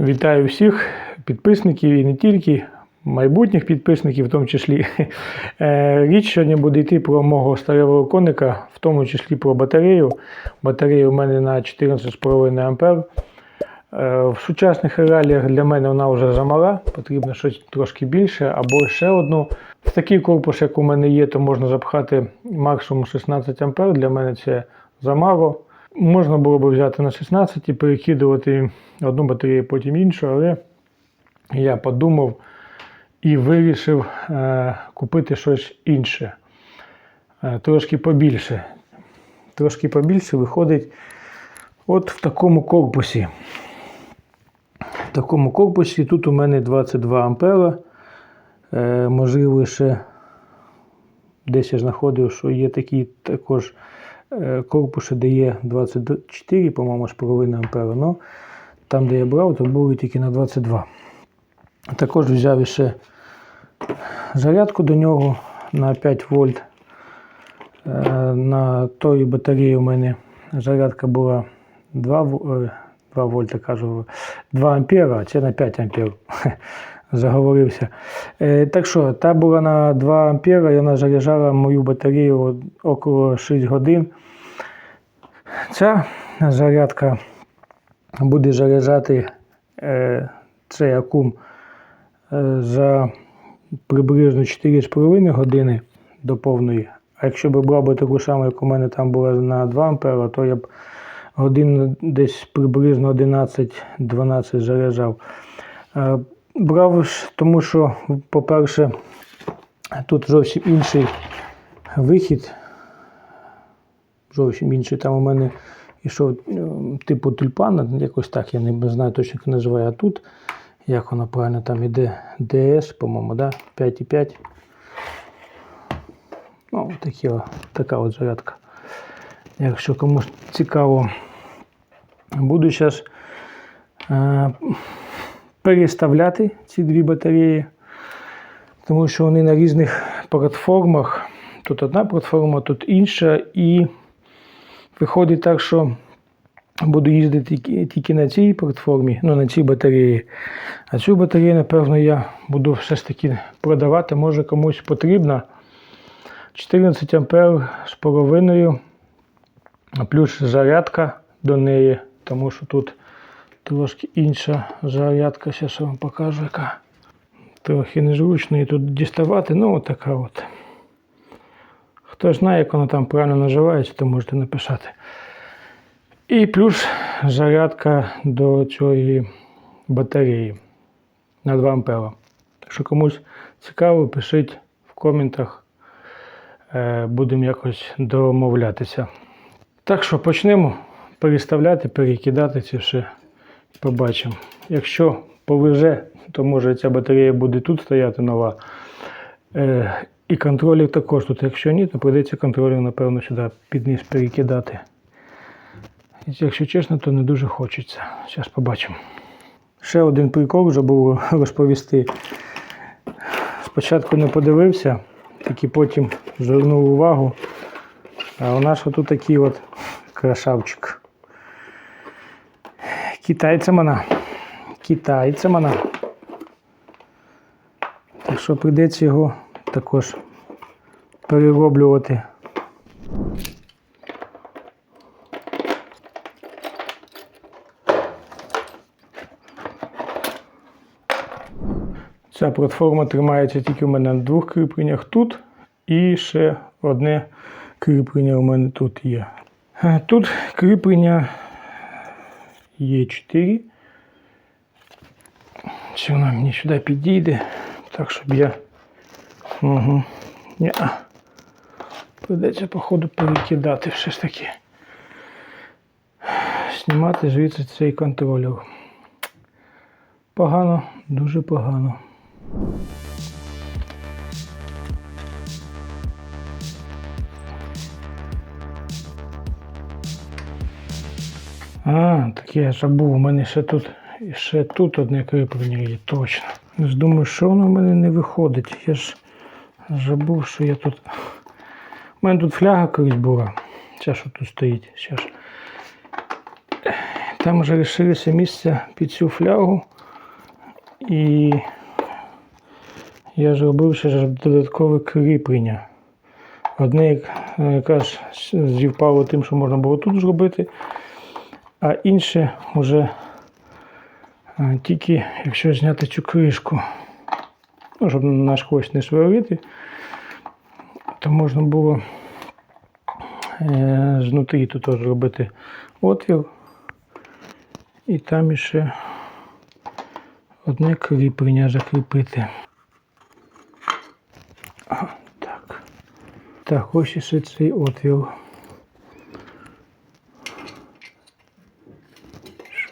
Вітаю всіх підписників і не тільки, майбутніх підписників, в тому числі. Е, Річ сьогодні буде йти про мого старого коника, в тому числі про батарею. Батарея у мене на 14,5 ампер. Е, В сучасних реаліях для мене вона вже замала, потрібно щось трошки більше, або ще одну. В такий корпус, як у мене є, то можна запхати максимум 16 ампер. Для мене це замало. Можна було б взяти на 16 і перекидувати одну батарею, потім іншу, але я подумав і вирішив е, купити щось інше. Е, трошки побільше. Трошки побільше виходить от в такому корпусі. В такому корпусі тут у мене 22 ампера. Е, можливо, ще десь я знаходив, що є такі також корпуси, де є 24, по-моєму, з половиною ампера. Ну, там, де я брав, то були тільки на 22. Також взяв ще зарядку до нього на 5 вольт. Е, На той батареї у мене зарядка була 2, в- е, 2 вольта, кажу, 2 ампера, а це на 5 ампер. Заговорився. Е, так що, та була на 2 ампера, і вона заряджала мою батарею около 6 годин. Ця зарядка буде заряджати е, цей акум е, за приблизно 4,5 години до повної. А якщо б брав би таку саму, як у мене там була на 2 ампера, то я б годин десь приблизно 11-12 заряджав. Брав, тому що, по-перше, тут зовсім інший вихід. Зовсім інший. Там у мене йшов е, типу тюльпана, якось так, я не знаю точно, як називає. А тут, як воно правильно там іде, DS, по-моєму, да? 5,5. Ну, такі, така от зарядка. Якщо комусь цікаво, буду зараз переставляти ці дві батареї, тому що вони на різних платформах. Тут одна платформа, тут інша, і виходить так, що буду їздити тільки- на цій платформі, ну на цій батареї. А цю батарею, напевно, я буду все ж таки продавати, може комусь потрібна. 14 ампер з половиною, плюс зарядка до неї, тому що тут трошки інша зарядка. Зараз я вам покажу, яка трохи незручно її тут діставати. Ну, от така от. Хто знає, як вона там правильно називається, то можете написати. І плюс зарядка до цієї батареї на 2 ампера. Так що комусь цікаво, пишіть в коментах. Е, Будемо якось домовлятися. Так що почнемо переставляти, перекидати це все побачимо. Якщо повезе, то може ця батарея буде тут стояти нова. Е, і контролер також тут. Якщо ні, то прийдеться контролер, напевно, сюди під низ перекидати. І, Якщо чесно, то не дуже хочеться. Зараз побачимо. Ще один прикол забув розповісти. Спочатку не подивився, тільки потім звернув увагу. А у нас отут такий от красавчик. Китайця вона. Китайця вона. Так що прийдеться його також перероблювати. Ця платформа тримається тільки у мене на двох кріпленнях тут. І ще одне кріплення у мене тут є. Тут кріплення є 4. Чи вона мені сюди підійде, так щоб я. Угу. Ні. Придеться, походу, перекидати все ж таки. Знімати звідси цей контролер. Погано, дуже погано. А, так я забув, у мене ще тут, ще тут одне кріплення є, точно. Думаю, що воно в мене не виходить. Я ж забув, що я тут. У мене тут фляга колись була. Ця що тут стоїть. Зараз. Там вже лишилося місце під цю флягу. І я зробив ще додаткове кріплення. Одне якраз зівпало тим, що можна було тут зробити, а інше вже тільки якщо зняти цю кришку, ну, щоб наш хвост не сварити, то можна було е, знутрі тут зробити отвір. І там іще одне кріплення закріпити. Так. Так, ось іще цей отвір.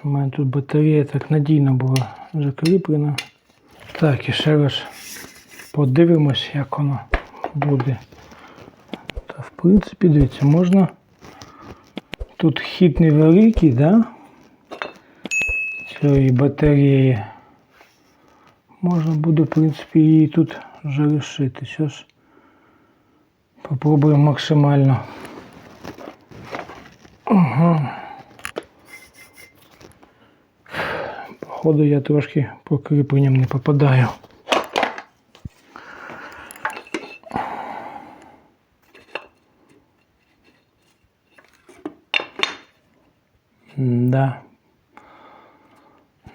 В мене тут батарея так надійно була закріплена. Так, і ще раз подивимось, як воно буде. Та в принципі, дивіться, можна. Тут хід невеликий, да? Цієї батареї. Можна буде, в принципі, її тут залишити. Зараз попробуємо максимально. Ага. Походу я трошки по кріпленням не попадаю. Да.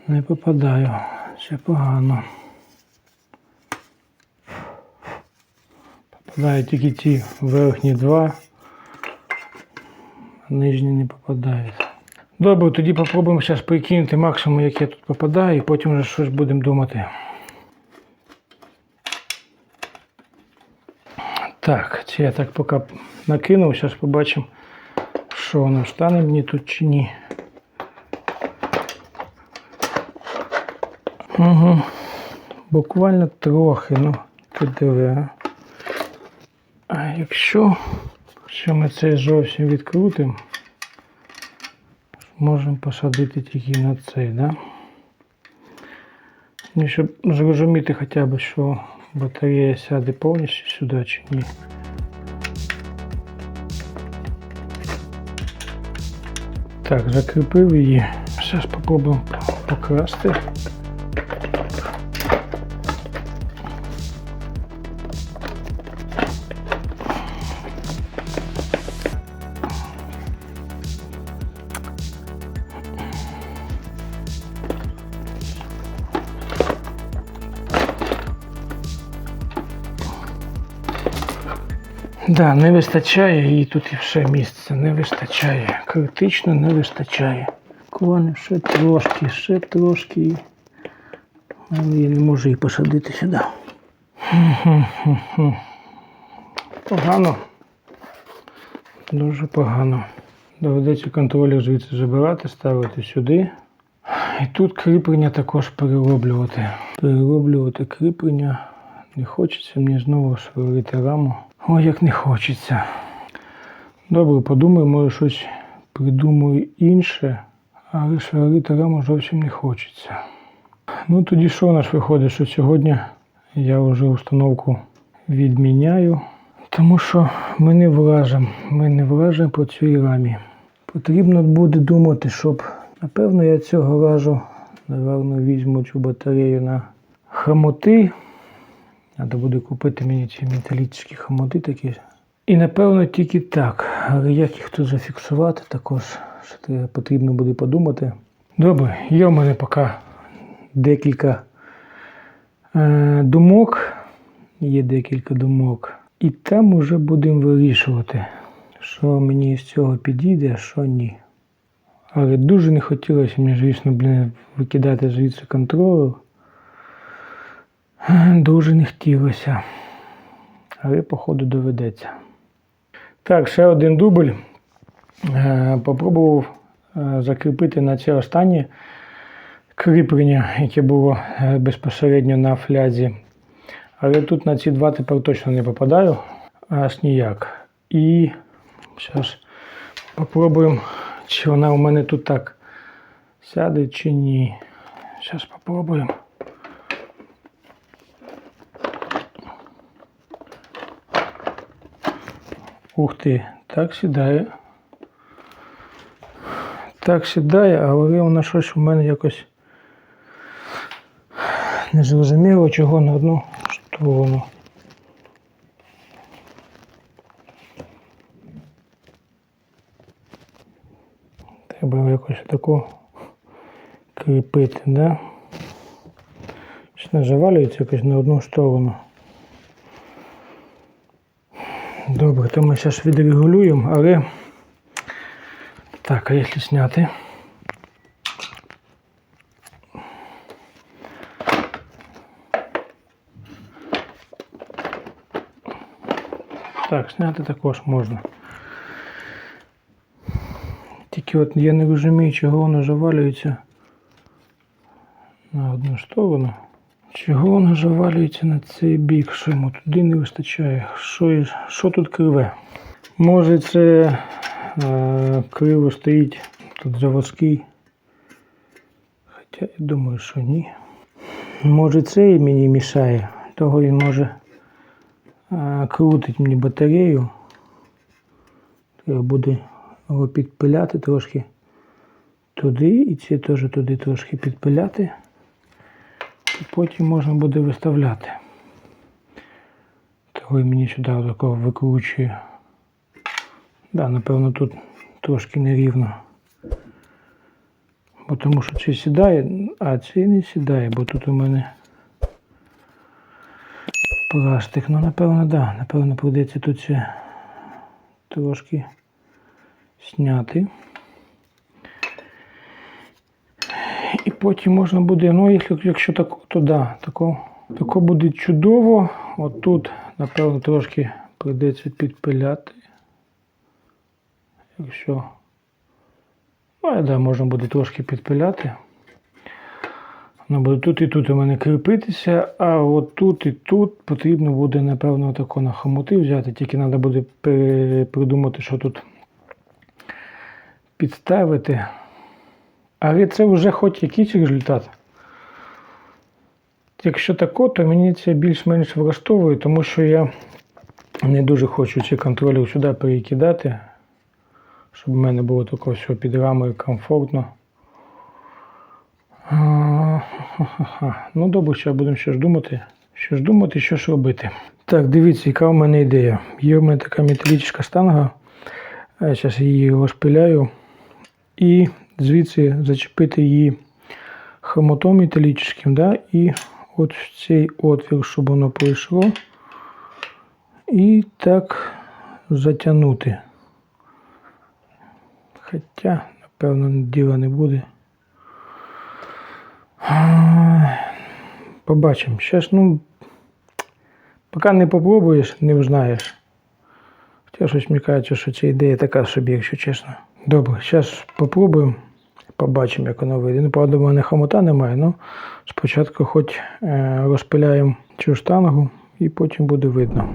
Не попадаю. Це погано. Попадаю тільки ті верхні два, а нижні не попадають. Добре, тоді попробуємо зараз прикинути максимум, як я тут попадаю, і потім вже щось будемо думати. Так, це я так поки накинув, зараз побачимо, що воно стане мені тут чи ні. Угу. Буквально трохи, ну, КДВ. А якщо, якщо ми це зовсім відкрутимо, можемо посадити тільки на цей, да? І щоб зрозуміти хоча б, що батарея сяде повністю сюди чи ні. Так, закріпив її. Зараз спробуємо покрасти. Да, не вистачає і тут і все місце. Не вистачає. Критично не вистачає. Буквально ще трошки, ще трошки. Але я не можу її посадити сюди. Погано. Дуже погано. Доведеться контролер звідси забирати, ставити сюди. І тут кріплення також перероблювати. Перероблювати кріплення. Не хочеться мені знову сварити раму. Ой, як не хочеться. Добре, подумаю, може щось придумаю інше, але сварити раму зовсім не хочеться. Ну тоді що у нас виходить, що сьогодні я вже установку відміняю, тому що ми не вражемо, ми не вражемо по цій рамі. Потрібно буде думати, щоб, напевно, я цього разу, напевно, візьму цю батарею на хромоти. Треба буде купити мені ці металічні хомути такі. І напевно тільки так. Але як їх тут зафіксувати, також що потрібно буде подумати. Добре, є в мене поки декілька е, думок. Є декілька думок. І там уже будемо вирішувати, що мені з цього підійде, а що ні. Але дуже не хотілося мені, звісно, блін, викидати звідси контролер. Дуже не хотілося. Але, походу, доведеться. Так, ще один дубль. Е, Попробував е, закріпити на це останнє кріплення, яке було е, безпосередньо на флязі. Але тут на ці два тепер точно не попадаю, аж ніяк. І зараз попробуємо, чи вона у мене тут так сяде, чи ні. Зараз попробуємо. Ух ти, так сідає. Так сідає, але воно щось у мене якось не зрозуміло, чого на одну сторону. Треба якось таку кріпити, да? Щось не завалюється якось на одну сторону. Добре, то ми зараз відрегулюємо, але так, а якщо зняти? Так, зняти також можна. Тільки от я не розумію, чого воно завалюється на одну сторону. Чого воно завалюється на цей бік, що йому туди не вистачає? Що, що тут криве? Може це е, криво стоїть тут заводський. Хоча я думаю, що ні. Може це і мені мішає. Того він може е, крутить мені батарею. Треба буде його підпиляти трошки туди і це теж туди трошки підпиляти. І потім можна буде виставляти. Того і мені сюди такого викручує. Да, напевно, тут трошки нерівно. Бо тому що цей сідає, а цей не сідає, бо тут у мене пластик. Ну, напевно, да. Напевно, прийдеться тут це трошки зняти. І потім можна буде, ну, якщо, якщо так, то да, тако, тако буде чудово. От тут, напевно, трошки прийдеться підпиляти. Якщо. Ну, да, можна буде трошки підпиляти. Воно буде тут і тут у мене кріпитися, а от тут і тут потрібно буде, напевно, тако на хомути взяти, тільки треба буде придумати, що тут підставити. Але це вже хоч якийсь результат. Якщо тако, то мені це більш-менш влаштовує, тому що я не дуже хочу ці контролі сюди перекидати, щоб в мене було тако все під рамою комфортно. Ну добре, ще будемо ж думати. Що ж думати, що ж робити. Так, дивіться, яка в мене ідея. Є в мене така металічна штанга. Зараз її розпиляю. І звідси зачепити її хомутом металічним, да? і от в цей отвір, щоб воно пройшло. І так затягнути. Хоча, напевно, діла не буде. Побачимо. Зараз, ну, поки не попробуєш, не знаєш. Хоча щось мені кажеться, що ця ідея така собі, якщо чесно. Добре, зараз попробуємо. Побачимо, як воно вийде. Ну, правда, в мене хомута немає, але спочатку хоч е, розпиляємо цю штангу і потім буде видно.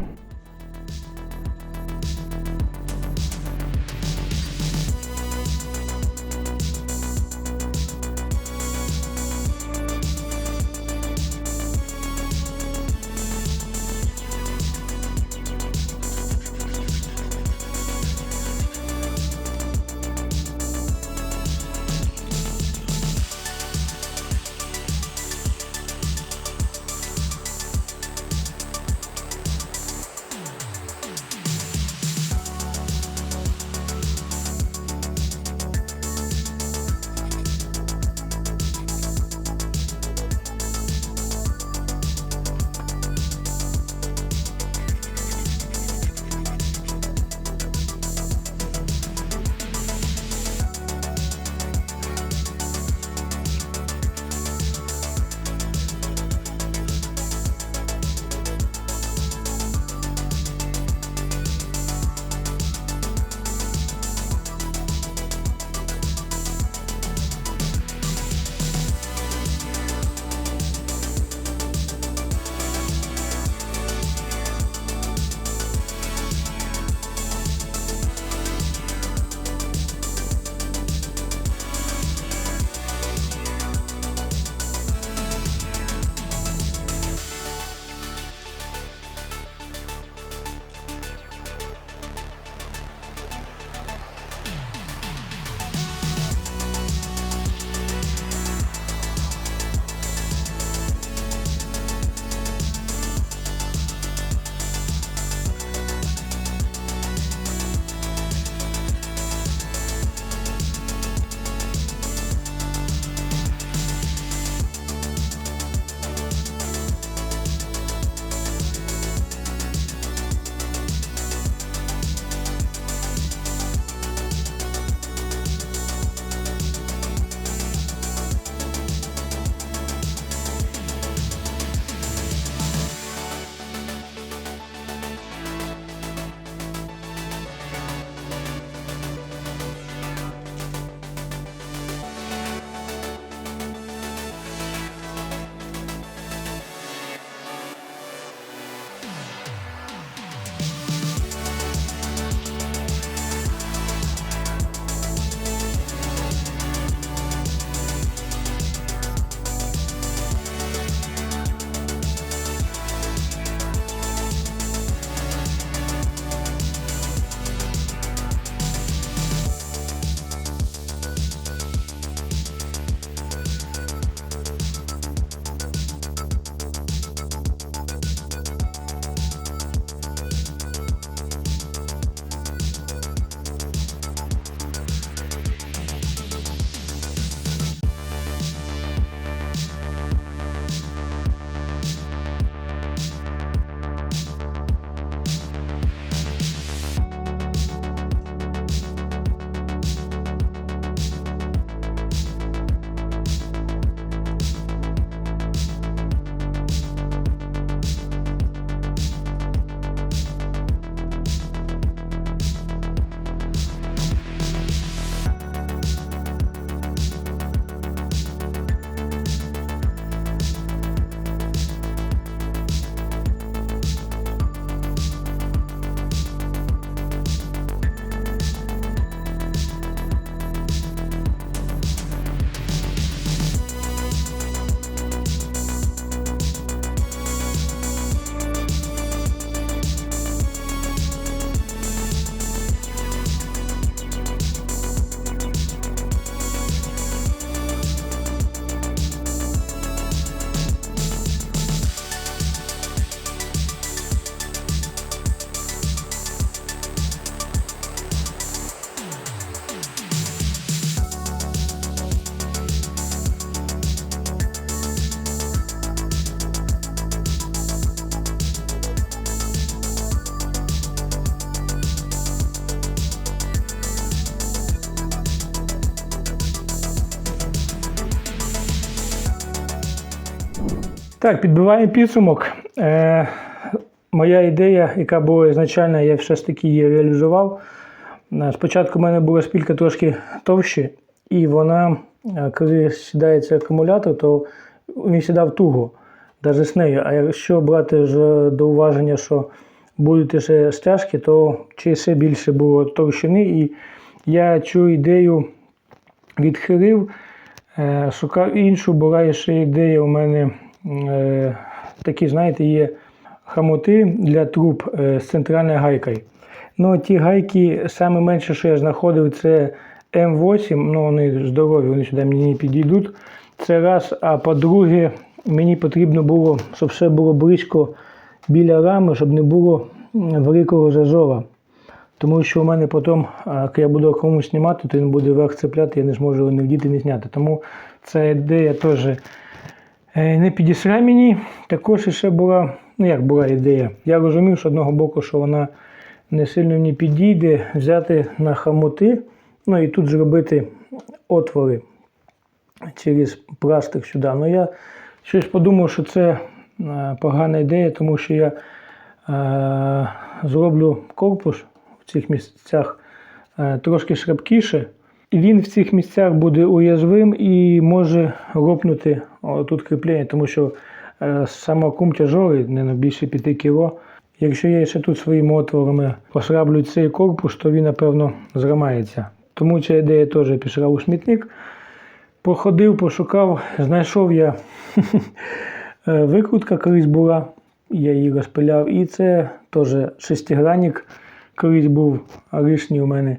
Так, підбиваємо підсумок. Е, моя ідея, яка була ізначально, я все ж таки її реалізував. Е, Спочатку в мене була шпілька трошки товще, і вона, е, коли сідається акумулятор, то він сідав туго, навіть з нею. А якщо брати вже до уваження, що будуть ще стяжки, то чи ще більше було товщини. І я цю ідею відхилив, е, шукав іншу, була ще ідея у мене е, такі, знаєте, є хамути для труб е, з центральною гайкою. Ну, ті гайки, саме менше, що я знаходив, це М8, ну вони здорові, вони сюди мені не підійдуть. Це раз. А по-друге, мені потрібно було, щоб все було близько біля рами, щоб не було великого зазора. Тому що у мене потім, коли я буду комусь знімати, то він буде верх цепляти, я не зможу його не вдіти, не зняти. Тому ця ідея теж не підійшла мені. Також ще була, ну як була ідея. Я розумів, що одного боку, що вона не сильно мені підійде, взяти на хамути, ну і тут зробити отвори через пластик сюди. Ну я щось подумав, що це е, погана ідея, тому що я е, зроблю корпус в цих місцях е, трошки шрапкіше. Він в цих місцях буде уязвим і може лопнути тут кріплення, тому що е, сама кум тяжелий, не на більше 5 кг. Якщо я ще тут своїми отворами пошраблю цей корпус, то він, напевно, зламається. Тому ця ідея теж пішла у смітник. Походив, пошукав, знайшов я е, викрутка колись була, я її розпиляв. І це теж шестигранник колись був лишній у мене.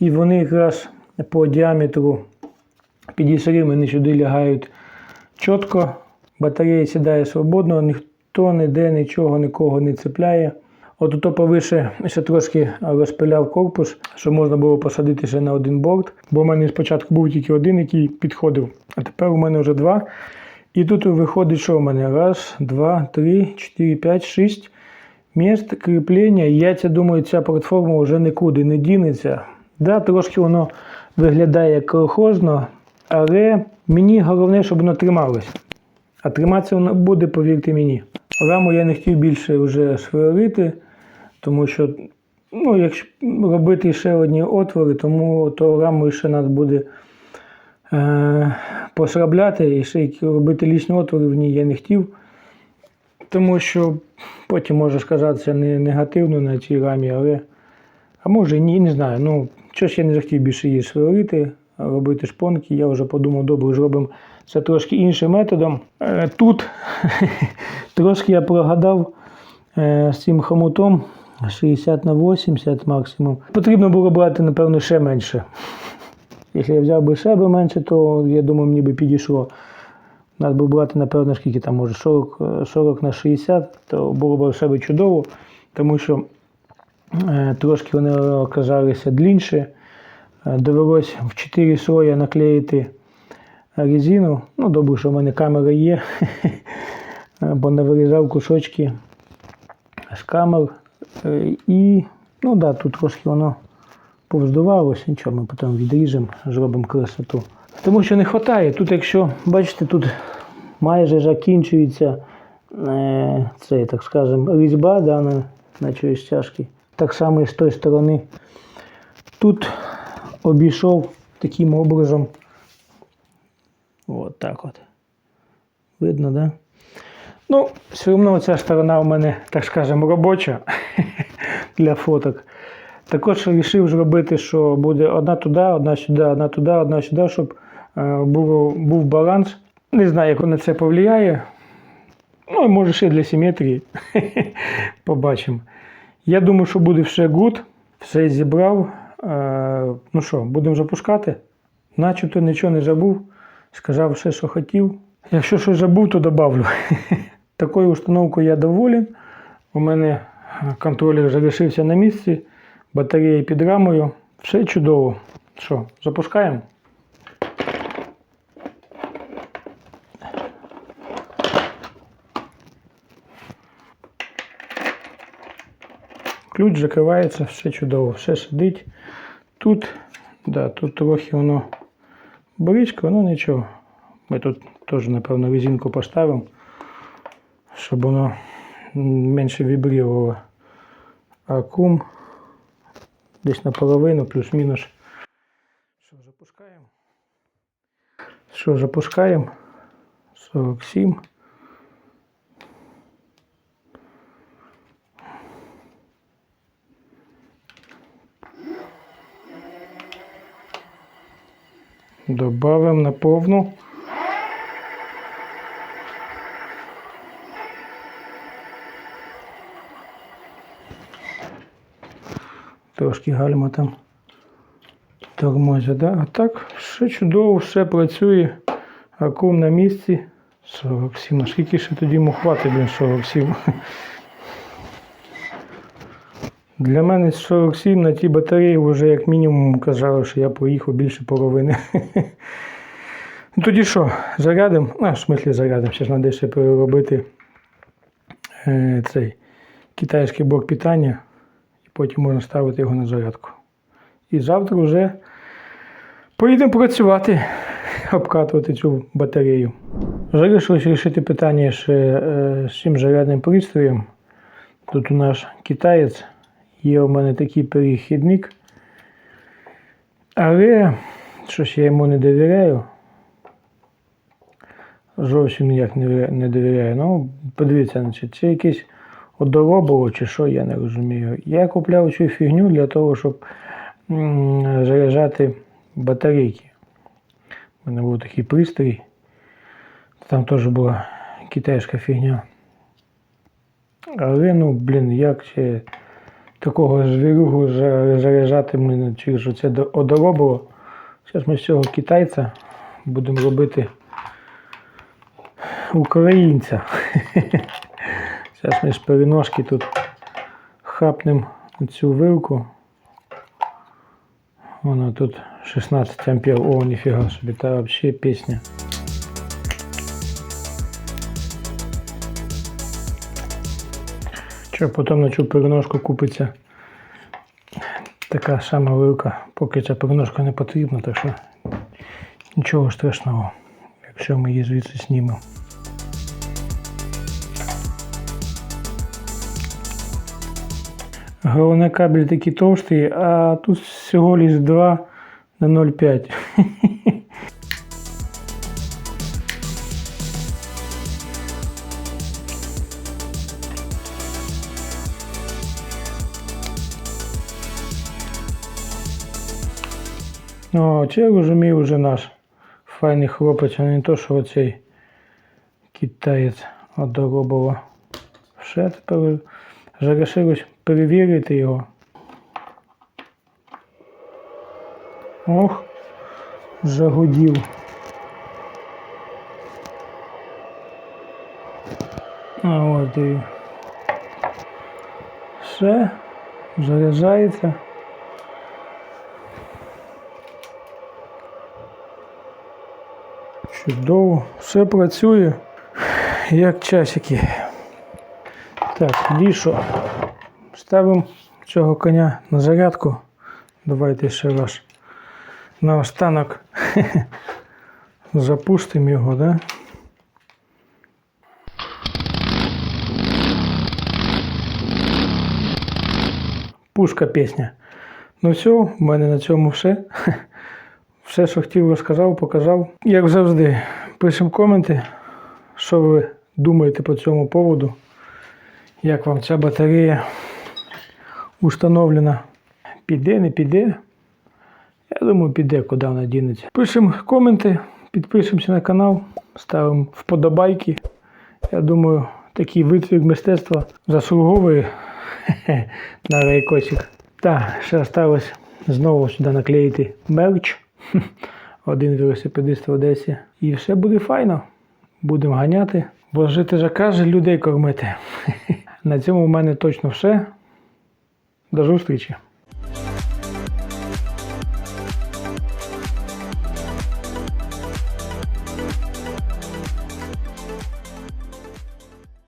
І вони якраз по діаметру підійшли, вони сюди лягають чітко. Батарея сідає свободно, ніхто ніде нічого нікого не цепляє. От ото повише ще трошки розпиляв корпус, щоб можна було посадити ще на один борт. Бо в мене спочатку був тільки один, який підходив, а тепер у мене вже два. І тут виходить, що у мене? Раз, два, три, чотири, п'ять, шість місць кріплення. Я це думаю, ця платформа вже нікуди не дінеться. Да, трошки воно виглядає як колхозно, але мені головне, щоб воно трималося. А триматися воно буде, повірте мені. Раму я не хотів більше вже сверлити, тому що, ну, якщо робити ще одні отвори, тому то раму ще треба буде е, посрабляти і ще робити лічні отвори в ній я не хотів. Тому що потім може сказатися не негативно на цій рамі, але а може ні, не знаю. Ну, щось я не захотів більше її сверлити, робити шпонки. Я вже подумав, добре, зробимо це трошки іншим методом. Е, Тут трошки я прогадав е, з цим хомутом 60 на 80 максимум. Потрібно було брати, напевно, ще менше. Якщо я взяв би ще би менше, то я думаю, мені би підійшло. Треба би брати, напевно, скільки там може 40, е, 40 на 60, то було б ще би чудово, тому що е, трошки вони оказалися длінші. Е, Довелось в 4 слоя наклеїти резину. Ну, добре, що в мене камера є, бо не вирізав кусочки з камер. Е, І ну да, тут трошки воно повздувалося, нічого, ми потім відріжемо, зробимо красоту. Тому що не вистачає. Тут, якщо бачите, тут майже закінчується е, це, так скажемо, різьба да, на, на цій стяжці. Так само і з тої сторони. Тут обійшов таким образом. От так от. Видно, да? Ну, все одно ця сторона у мене, так скажемо, робоча для фоток. Також вирішив зробити, що буде одна туди, одна сюди, одна туди, одна сюди, щоб е, було, був баланс. Не знаю, як на це повлияє. Ну, може ще для симетрії. Побачимо. Я думаю, що буде все гуд. Все зібрав. Е, ну що, будемо запускати. Начебто нічого не забув. Сказав все, що хотів. Якщо щось забув, то добавлю. Такою установкою я доволен. У мене контролер залишився на місці, батарея під рамою. Все чудово. Що, запускаємо? Ключ закривається, все чудово, все сидить. Тут, да, тут трохи воно бричка, ну нічого. Ми тут теж, напевно, резинку поставимо. щоб воно менше вібрувало. Акум десь наполовину, плюс-мінус. Що, запускаємо? Що, запускаємо? 47. Добавимо на повну. Трошки гальма там тормозять, да? А так, все чудово, все працює. Акум на місці. 47. А скільки ще тоді йому хватить, блін, 47. Для мене 47 на тій батареї вже як мінімум казали, що я проїхав більше половини. Тоді що, зарядимо? А, в смислі зарядимо. Ще ж треба ще переробити е, цей китайський блок питання, і потім можна ставити його на зарядку. І завтра вже поїдемо працювати, обкатувати цю батарею. Вирішилось вирішити питання ще е, з цим зарядним пристроєм. Тут у нас китаєць, є у мене такий перехідник. Але щось я йому не довіряю. Зовсім ніяк не довіряю. Ну, подивіться, значить, це якесь одоробило чи що, я не розумію. Я купляв цю фігню для того, щоб заряджати батарейки. У мене був такий пристрій. Там теж була китайська фігня. Але ну, блін, як ще такого звірюгу за- заряджати ми через оце до- одоробило. Зараз ми з цього китайця будемо робити українця. Зараз ми з переножки тут хапнемо цю вилку. Вона тут 16 ампер. О, ніфіга собі, та взагалі пісня. Що потім на цю переножку купиться така сама вилка, поки ця переножка не потрібна, так що нічого страшного, якщо ми її звідси знімемо. Головне кабель такий товстий, а тут всього лиш 2 на 0,5. О, це я розумію вже наш файний хлопець, а не то, що оцей китаєць одоробило. Все тепер залишилось перевірити його. Ох, загудів. А от і все, заряджається. Чудово, все працює, як часики. Так, лішо. Ставимо цього коня на зарядку. Давайте ще раз на останок запустимо його, да? Пушка пісня. Ну все, в мене на цьому все. Все, що хотів, розказав, показав. Як завжди, пишемо коменти, що ви думаєте по цьому поводу. Як вам ця батарея установлена? Піде, не піде? Я думаю, піде, куди вона дінеться. Пишемо коменти, підпишемося на канал, ставимо вподобайки. Я думаю, такий витвір мистецтва заслуговує на райкосик. Так, ще осталось знову сюди наклеїти мерч. Один велосипедист в Одесі. І все буде файно. Будемо ганяти. Бо жити же каже, людей кормити. На цьому в мене точно все. До зустрічі!